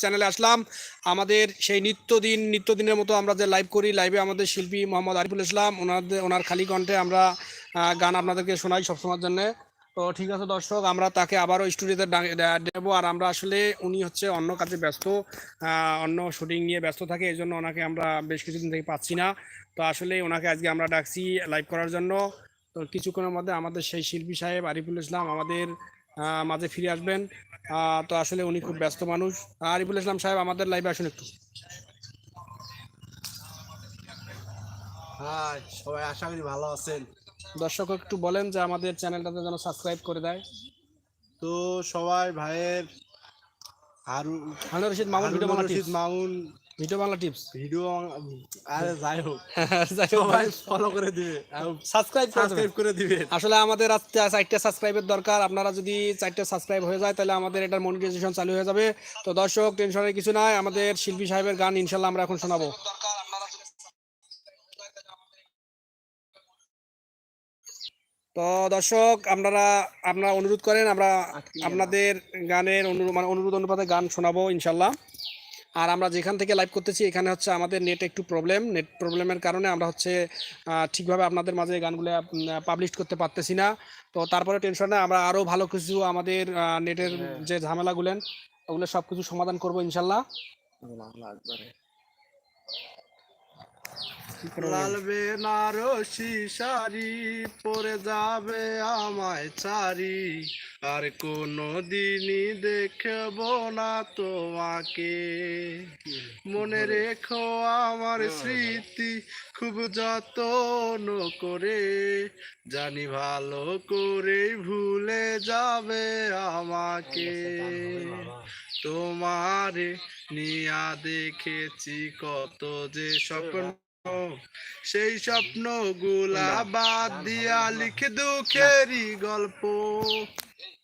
চ্যানেলে আসলাম। আমাদের সেই নিত্যদিন, নিত্যদিনের মতো আমরা যে লাইভ করি লাইভে আমাদের শিল্পী মোহাম্মদ আরিফুল ইসলাম। ওনাদের, ওনার খালি কণ্ঠে আমরা গান আপনাদেরকে শোনাই সবসময়ের জন্য। তো ঠিক আছে দর্শক, আমরা তাকে আবারও স্টুডিওতে দেবো। আর আমরা আসলে উনি হচ্ছে অন্য কাজে ব্যস্ত অন্য শুটিং নিয়ে ব্যস্ত থাকে, এই জন্য ওনাকে আমরা বেশ কিছুদিন থেকে পাচ্ছি না। তো আসলে ওনাকে আজকে আমরা ডাকছি লাইভ করার জন্য। তো কিছুক্ষণের মধ্যে আমাদের সেই শিল্পী সাহেব আরিফুল ইসলাম আমাদের মাঝে ফিরে আসবেন। তো আসলে উনি খুব ব্যস্ত মানুষ। আরিফুল ইসলাম সাহেব আমাদের লাইভে আসুন একটু। হ্যাঁ সবাই আশা করি ভালো আছেন। দর্শক একটু বলেন যে আমাদের চ্যানেলটাতে যেন সাবস্ক্রাইব করে দেয়। তো সবাই ভাইয়ের Haru Harun Rashid Mamun video tips Mamun video Bangla tips. Video আরে যাই হোক। সবাই ফলো করে দিবে। সাবস্ক্রাইব সাবস্ক্রাইব করে দিবে। আসলে আমাদের আজকে চারটে সাবস্ক্রাইবের দরকার। আপনারা যদি চারটে সাবস্ক্রাইব হয়ে যায় তাহলে আমাদের এটার মনিটাইজেশন চালু হয়ে যাবে। তো দর্শক টেনশনের কিছু নাই। আমাদের শিল্পী সাহেবের গান ইনশাল্লাহ আমরা এখন শোনাবো। তো দর্শক আপনারা আপনারা অনুরোধ করেন আমরা আপনাদের গানের অনুরোধ মানে অনুরোধ অনুপাতে গান শোনাবো ইনশাল্লাহ আর আমরা যেখান থেকে লাইভ করতেছি এখানে হচ্ছে আমাদের নেট একটু প্রবলেম নেট প্রবলেমের কারণে আমরা হচ্ছে ঠিকভাবে আপনাদের মাঝে গানগুলো পাবলিশ করতে পারতেছি না। তো তারপরে টেনশন না আমরা আরও ভালো কিছু আমাদের নেটের যে ঝামেলাগুলেন ওগুলো সব কিছু সমাধান করব ইনশাল্লাহ। লাল বেনারসি শাড়ি পরে যাবে আমায় চারি। আর কোনো দিনই দেখব না তোমাকে। মনে রেখো আমার স্মৃতি খুব যত্ন করে। জানি ভালো করে ভুলে যাবে আমাকে। তোমার নিয়া দেখেছি কত যে স্বপ্ন। সেই স্বপ্নগুলা বাদ দিয়া লিখে দুঃখেরই গল্প।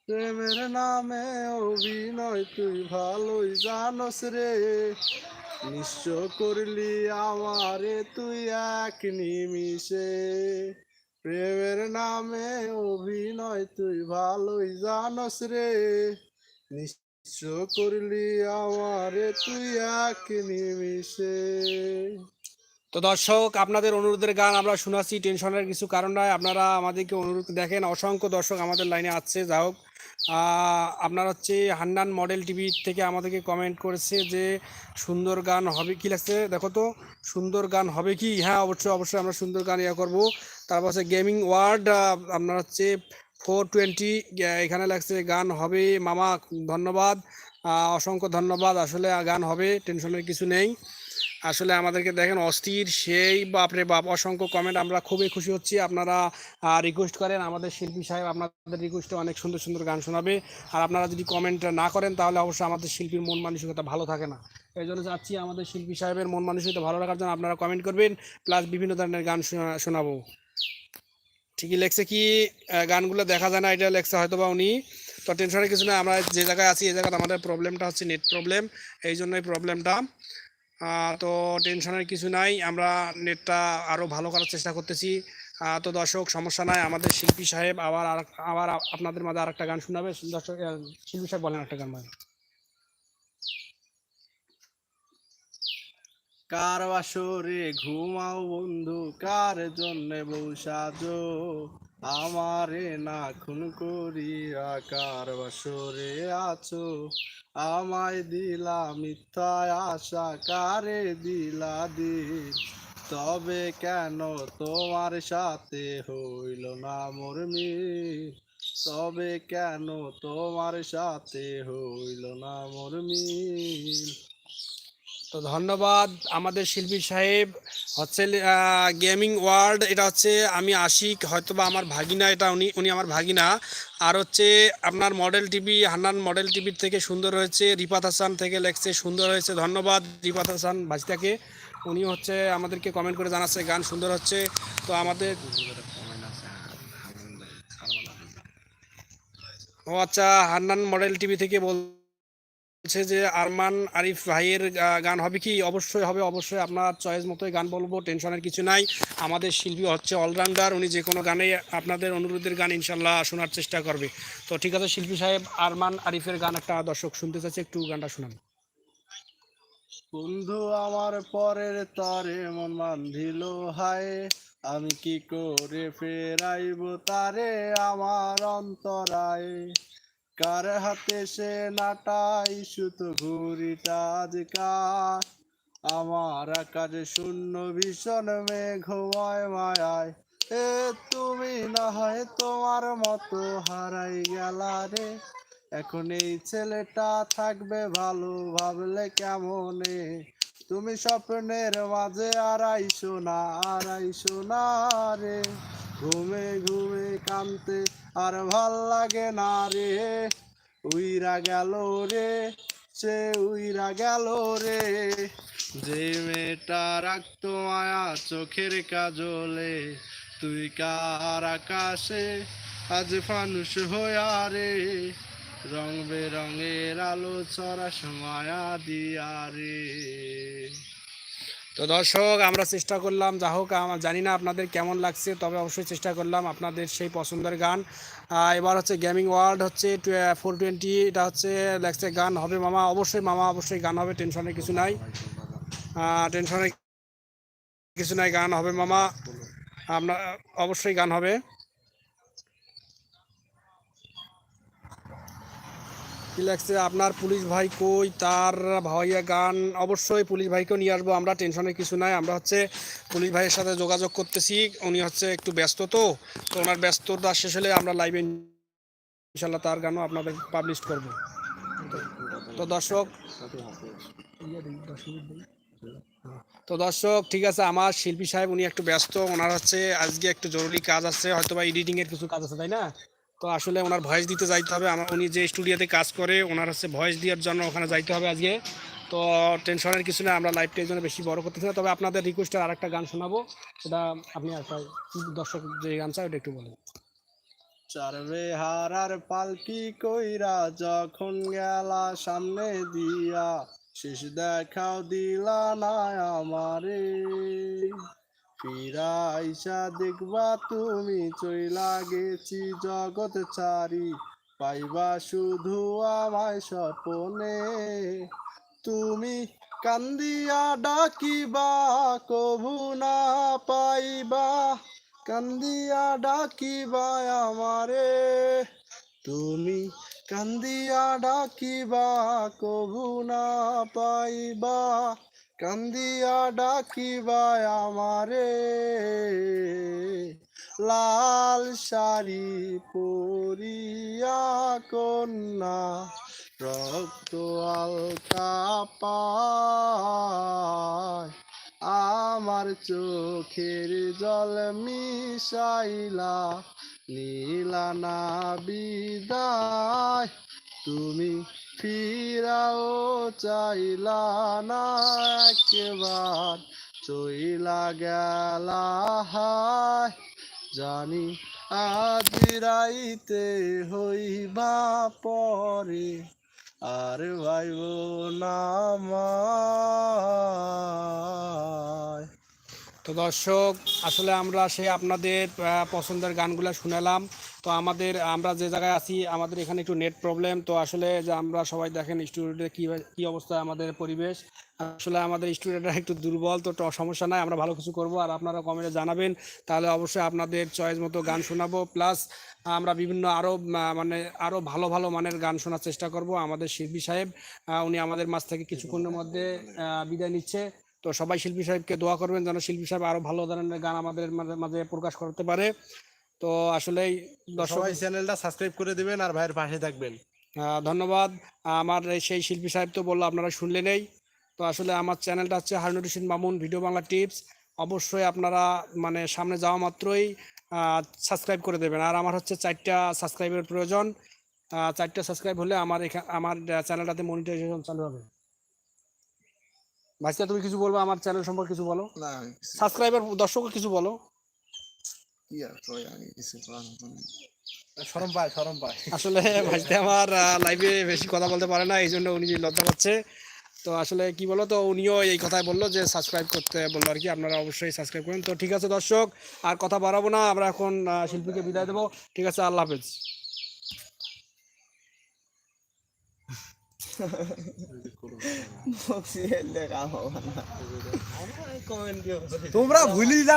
প্রেমের নামে অভিনয় তুই ভালোই জানস রে। নিঃস্ব করলি আমারে তুই এক নিমিষে। প্রেমের নামে অভিনয় তুই ভালোই জানস রে। নিঃস্ব করলি আমারে তুই এক নিমিষে। তো দর্শক, আপনাদের অনুরোধের গান আমরা শোনাচ্ছি, টেনশনের কিছু কারণ নয়। আপনারা আমাদেরকে অনুরোধ দেখেন, অসংখ্য দর্শক আমাদের লাইনে আসছে। যা হোক আপনার হচ্ছে হান্নান মডেল টিভি থেকে আমাদেরকে কমেন্ট করেছে যে, সুন্দর গান হবে কি লাগছে দেখো তো, সুন্দর গান হবে কি? হ্যাঁ অবশ্যই অবশ্যই আমরা সুন্দর গান ইয়ে করব। তারপর হচ্ছে গেমিং ওয়ার্ড আপনার হচ্ছে ফোর টোয়েন্টি এখানে লাগছে গান হবে, মামা, ধন্যবাদ। অসংখ্য ধন্যবাদ, আসলে গান হবে, টেনশনের কিছু নেই। আসলে আমাদেরকে দেখেন অস্থির সেই বাপরে বাপ অসংখ্য কমেন্ট আমরা খুবই খুশি হচ্ছি। আপনারা রিকোয়েস্ট করেন আমাদের শিল্পী সাহেব আপনাদের রিকোয়েস্টে অনেক সুন্দর সুন্দর গান শোনাবে। আর আপনারা যদি কমেন্ট না করেন তাহলে অবশ্যই আমাদের শিল্পীর মন মানসিকতা ভালো থাকে না। এই জন্য চাচ্ছি আমাদের শিল্পী সাহেবের মন মানসিকতা ভালো রাখার জন্য আপনারা কমেন্ট করবেন প্লাস বিভিন্ন ধরনের গান শোনা- শোনাবো। ঠিকই লেখছে কি? গানগুলো দেখা যায় না এটা লেখছে হয়তো বা উনি। তো টেনশনের কিছু না আমরা যে জায়গায় আছি এই জায়গাতে আমাদের প্রবলেমটা হচ্ছে নেট প্রবলেম এই জন্যই প্রবলেমটা আহ, তো টেনশনের কিছু নাই। আমরা নেটটা আরও ভালো করার চেষ্টা করতেছি। তো দর্শক, সমস্যা নাই। আমাদের শিল্পী সাহেব আবার আবার আপনাদের মাঝে আর একটা গান শোনাবে। দর্শক শিল্পী সাহেব বলেন একটা গান বলেন। কার বাসরে ঘুমাও বন্ধু, কার জন্যে বউ সাজো? আমারে না খুন কার বাসরে আছো? আমায় দিলা মিথ্যা আশা, কারে দিলা দিন? তবে কেন তোমার সাথে হইল না মোর তবে কেন তোমার সাথে হইল না মোর তো ধন্যবাদ আমাদের শিল্পী সাহেব। হচ্ছে গেমিং ওয়ার্ল্ড এটা হচ্ছে আমি আশিক হয়তো বা আমার ভাগিনা এটা, উনি উনি আমার ভাগিনা। আর হচ্ছে, আপনার মডেল টিভি হান্নান মডেল টিভির থেকে সুন্দর হয়েছে, রিপাত হাসান থেকে লেখছে, সুন্দর হয়েছে। ধন্যবাদ রিপাত হাসান ভাজিতাকে উনি হচ্ছে আমাদেরকে কমেন্ট করে জানাচ্ছে, গান সুন্দর হচ্ছে। তো আমাদের ও আচ্ছা হান্নান মডেল টিভি থেকে বলছে যে আরমান আরিফ ভাইয়ের গান হবে কি? অবশ্যই হবে, অবশ্যই আপনার চয়েস মতোই গান বলব টেনশনের কিছু নাই। আমাদের শিল্পী হচ্ছে অলরাউন্ডার, উনি যে কোনো গানে আপনাদের অনুরোধের গান ইনশাল্লাহ শোনার চেষ্টা করবে। তো ঠিক আছে, শিল্পী সাহেব, আরমান আরিফের গান একটা দর্শক শুনতে চাচ্ছে একটু গানটা শোনান। বন্ধু, আমার পরের তরে মন বান্ধিল হায়, আমি কি করে ফেরাইব তারে আমার অন্তরায়? কার হাতে সে নাটাই সুতো ঘুরিটা আজকাল আমার আকাশে শূন্য ভীষণ মেঘময় মায়ায়। এ তুমি না হয় তোমার মতো হারাই গেলা রে। এখন এই ছেলেটা থাকবে ভালো, ভাবলে কেমনে? তুমি স্বপ্নের মাঝে আইসো না আইসো না রে। ঘুমে ঘুমে কানতে আর ভালো লাগে না রে। উইরা গেল রে, সে উইরা গেল রে। যে মেয়েটা রাখতো মায়া চোখের কাজলে, তুই কার আকাশে আজ ফানুষ হইয়া রে? রং বেরঙের আলো ছড়া মায়া দিয়া রে। তো দর্শক, আমরা চেষ্টা করলাম, যা হোক আমার জানি না আপনাদের কেমন লাগছে, তবে অবশ্যই চেষ্টা করলাম আপনাদের সেই পছন্দের গান। এবার হচ্ছে গেমিং ওয়ার্ল্ড হচ্ছে ফোর টোয়েন্টি এটা হচ্ছে লাগছে গান হবে মামা। অবশ্যই মামা, অবশ্যই গান হবে টেনশনের কিছু নাই। টেনশনের কিছু নাই, গান হবে মামা। আপনার অবশ্যই গান হবে। লাগছে? আপনার পুলিশ ভাই কই? তার ভাইয়া গান অবশ্যই পুলিশ ভাইকেও নিয়ে আসব, আমরা টেনশনের কিছু নাই। আমরা হচ্ছে পুলিশ ভাইয়ের সাথে যোগাযোগ করতেছি, উনি হচ্ছে একটু ব্যস্ত তো তো ওনার ব্যস্ততা শেষ হলে আমরা লাইভে ইনশাল্লাহ তার গানও আপনাদের পাবলিশ করব। তো দর্শক তো দর্শক, ঠিক আছে, আমার শিল্পী সাহেব উনি একটু ব্যস্ত, ওনার হচ্ছে আজকে একটু জরুরি কাজ আছে হয়তো বা এডিটিংয়ের কিছু কাজ আছে, তাই না? তো আসলে ওনার ভয়েস দিতে যাইতে হবে। আমার উনি যে স্টুডিওতে কাজ করে, ওনার হচ্ছে ভয়েস দেওয়ার জন্য ওখানে যাইতে হবে আজকে। তো টেনশনের কিছু না আমরা লাইভটা এই জন্য বেশি বড় করতেছি না। তবে আপনাদের রিকোয়েস্টের আর একটা গান শোনাবো। সেটা আপনি একটা দর্শক যে গান চাই ওটা একটু বলেন। চারবে হারার পালকি কইরা যখন গেলা সামনে দিয়া, শেষ দেখাও দিলা না আমারে। ফিরা আইসা দেখবা তুমি চইলা গেছি জগৎ চারি পাইবা শুধু আমায় স্বপনে। তুমি কান্দিয়া ডাকিবা, কভু না পাইবা। কান্দিয়া ডাকিবা আমারে। তুমি কান্দিয়া ডাকিবা, কভু না পাইবা। কান্দিয়া ডাকিবা আমারে। লাল শাড়ি পরিয়া কন্যা, রক্ত আলতা পায়। আমার চোখের জল মিশাইলা নীলা না বিদায়। তুমি ফিরাও চাইলা না একবার, চইলা গেলা, হায়, জানি আজ রাইতে হইবা পরে, আর ভাইব না মায় তো দর্শক, আসলে আমরা সে আপনাদের পছন্দের গানগুলো শুনালাম। তো আমাদের, আমরা যে জায়গায় আছি, আমাদের এখানে একটু নেট প্রবলেম। তো আসলে যে আমরা সবাই দেখেন স্টুডিওতে কী কী অবস্থা আমাদের পরিবেশ। আসলে আমাদের স্টুডিওটা একটু দুর্বল, তো সমস্যা নাই, আমরা ভালো কিছু করব। আর আপনারা কমেন্টে জানাবেন, তাহলে অবশ্যই আপনাদের চয়েস মতো গান শোনাবো। প্লাস আমরা বিভিন্ন আরও মানে আরও ভালো ভালো মানের গান শোনার চেষ্টা করব। আমাদের শিল্পী সাহেব উনি আমাদের মাঝ থেকে কিছুক্ষণের মধ্যে বিদায় নিচ্ছে। তো সবাই শিল্পী সাহেবকে দোয়া করবেন যেন শিল্পী সাহেব আরও ভালো ধরনের গান আমাদের মাঝে প্রকাশ করতে পারে। তো আসলেই দর্শক সবাই চ্যানেলটা সাবস্ক্রাইব করে দিবেন আর ভাইয়ের পাশে থাকবেন। ধন্যবাদ। আমার সেই শিল্পী সাহেব তো বলল আপনারা শুনলেনই তো আসলে আমার চ্যানেলটা হচ্ছে হারনুর হোসেন মামুন ভিডিও বাংলা টিপস। অবশ্যই আপনারা মানে সামনে যাওয়া মাত্রই সাবস্ক্রাইব করে দেবেন। আর আমার হচ্ছে চারটা সাবস্ক্রাইবের প্রয়োজন। চারটা সাবস্ক্রাইব হলে আমার এখানে আমার চ্যানেলটাতে মনিটাইজেশন চালু হবে। ভাইসা তুমি কিছু বলব? আমার চ্যানেল সম্পর্কে কিছু বলো? না সাবস্ক্রাইবার দর্শকও কিছু বলো? কি আর কই আমি কিছু শরম পায় শরম পায়। আসলে ভাইতে আমার লাইভে বেশি কথা বলতে পারে না এই জন্য উনি লজ্জা পাচ্ছে। তো আসলে কি বলো তো উনিও এই কথাই বলল যে সাবস্ক্রাইব করতে বলল আর কি আপনারা অবশ্যই সাবস্ক্রাইব করেন। তো ঠিক আছে দর্শক আর কথা বাড়াবো না আমরা এখন শিল্পীকে বিদায় দেবো। ঠিক আছে আল্লাহ হাফেজ বক্সি এলে কাম হবে না তোমরা ভুলি যা